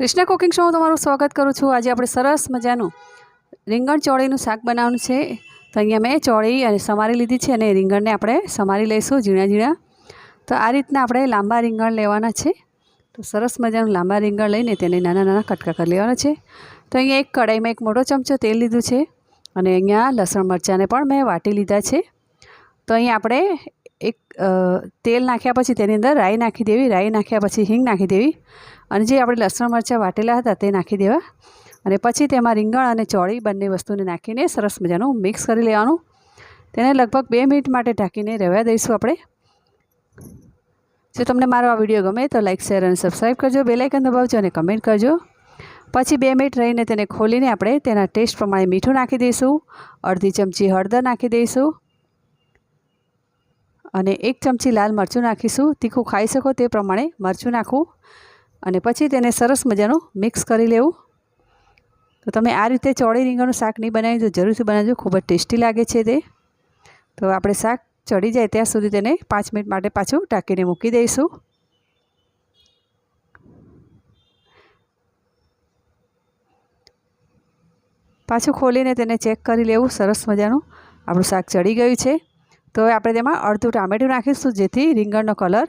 Krishna cooking શોમાં તમારું સ્વાગત કરું છું. આજે આપણે સરસ મજાનું રીંગણ ચોળીનું શાક બનાવવાનું છે. તો અહીંયા મેં ચોળી અને સમારી લીધી છે અને રીંગણને આપણે સમારી લઈશું ઝીણા ઝીણા. તો આ રીતના આપણે લાંબા રીંગણ લેવાના છે. તો સરસ મજાનું લાંબા રીંગણ લઈને તેને નાના નાના કટકા કરી લેવાના છે. તો અહીંયા એક કઢાઈમાં એક મોટો ચમચો તેલ લીધું છે અને અહીંયા લસણ મરચાંને પણ મેં વાટી લીધા છે. તો અહીંયા આપણે એક તેલ નાખ્યા પછી તેની અંદર રાઈ નાખી દેવી, રાઈ નાખ્યા પછી હિંગ નાખી દેવી અને જે આપણે લસણ, મરચાં વાટેલા હતા તે નાખી દેવા અને પછી તેમાં રીંગણ અને ચોળી બંને વસ્તુને નાખીને સરસ મજાનું મિક્સ કરી લેવાનું. તેને લગભગ બે મિનિટ માટે ઢાંકીને રહેવા દઈશું આપણે. જો તમને મારો આ વીડિયો ગમે તો લાઇક શેર અને સબસ્ક્રાઈબ કરજો બેલાઇકન દબાવજો અને કમેન્ટ કરજો. પછી બે મિનિટ રહીને તેને ખોલીને આપણે તેના ટેસ્ટ પ્રમાણે મીઠું નાખી દઈશું, અડધી ચમચી હળદર નાખી દઈશું અને એક ચમચી લાલ મરચું નાખીશું. તીખું ખાઈ શકો તે પ્રમાણે મરચું નાખવું. અને પછી તેને સરસ મજાનું મિક્સ કરી લેવું. તો તમે આ રીતે ચોળી રીંગણનું શાક નહીં બનાવી, તો જરૂરથી બનાવજો. ખૂબ જ ટેસ્ટી લાગે છે તે. તો આપણે શાક ચડી જાય ત્યાં સુધી તેને પાંચ મિનિટ માટે પાછું ટાંકીને મૂકી દઈશું. પાછું ખોલીને તેને ચેક કરી લેવું. સરસ મજાનું આપણું શાક ચડી ગયું છે. તો હવે આપણે તેમાં અડધું ટામેટું નાખીશું, જેથી રીંગણનો કલર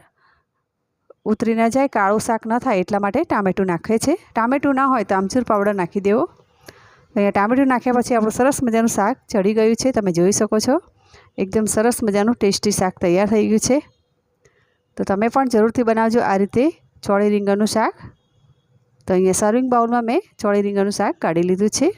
ઉતરી ન જાય, કાળું શાક ન થાય એટલા માટે ટામેટું નાખે છે. ટામેટું ના હોય તો આમચૂર પાવડર નાખી દેવો. અહીંયા ટામેટું નાખ્યા પછી આપણું સરસ મજાનું શાક ચડી ગયું છે, તમે જોઈ શકો છો. એકદમ સરસ મજાનું ટેસ્ટી શાક તૈયાર થઈ ગયું છે. તો તમે પણ જરૂરથી બનાવજો આ રીતે ચોળી રીંગણનું શાક. તો અહીંયા સર્વિંગ બાઉલમાં મેં ચોળી રીંગણનું શાક કાઢી લીધું છે.